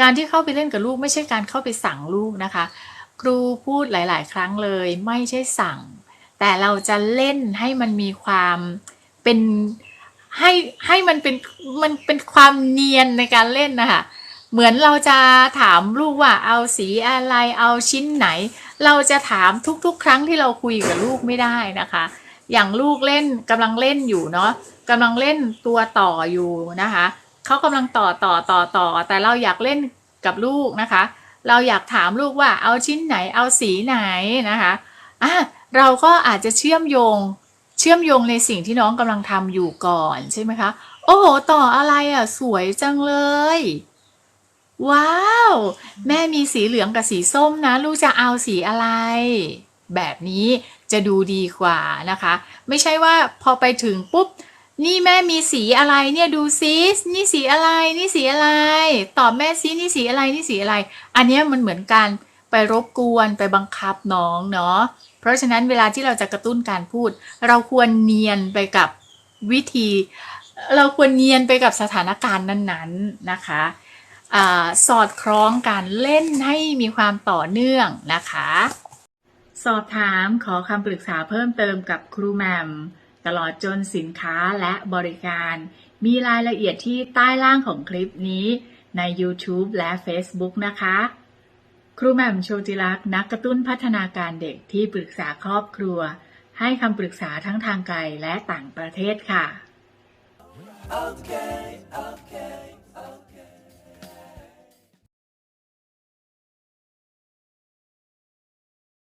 การที่เข้าไปเล่นกับลูกไม่ใช่การเข้าไปสั่งลูกนะคะ ครูพูดหลาย ๆ ครั้งเลยไม่ใช่สั่ง แต่เราจะเล่นให้มันมีความเป็นให้ให้มันเป็นมันเป็นความเนียนในการเล่นนะคะเหมือนเราจะถามลูกว่าเอาสีอะไรเอาชิ้นไหน เราจะถามทุกๆ ครั้งที่เราคุยกับลูกไม่ได้นะคะ อย่างลูกเล่นกำลังเล่นอยู่เนาะกำลังเล่นตัวต่ออยู่นะคะ เขากำลังต่อต่อต่อต่อ แต่เราอยากเล่นกับลูกนะคะ เราอยากถามลูกว่าเอาชิ้นไหนเอาสีไหนนะคะอะเราก็อาจจะเชื่อมโยงเชื่อมโยงในสิ่งที่น้องกำลังทำอยู่ก่อนใช่ไหมคะโอ้โหต่ออะไรอะสวยจังเลย ว้าว แม่มีสีเหลืองกับสีส้มนะ ลูกจะเอาสีอะไร แบบนี้จะดูดีกว่านะคะ ไม่ใช่ว่าพอไปถึงปุ๊บ นี่แม่มีสีอะไรเนี่ยดูซินี่สีอะไรนี่สีอะไร ตอบแม่ซินี่สีอะไรนี่สีอะไร อันนี้มันเหมือนการไปรบกวนไปบังคับน้องเนาะเพราะฉะนั้นเวลาที่เราจะกระตุ้นการพูด เราควรเนียนไปกับวิธี เราควรเนียนไปกับสถานการณ์นั้นๆนะคะอสอดคล้องการเล่นให้มีความต่อเนื่องนะคะ สอบถามขอคำปรึกษาเพิ่มเติมกับครูแหมม ตลอดจนสินค้าและบริการ มีรายละเอียดที่ใต้ล่างของคลิปนี้ใน YouTube และ Facebook นะคะ ครูแหม่มโชติลักษ์นักกระตุ้นพัฒนาการเด็กที่ปรึกษาครอบครัว ให้คำปรึกษาทั้งทางไกลและต่างประเทศค่ะ Okay, okay.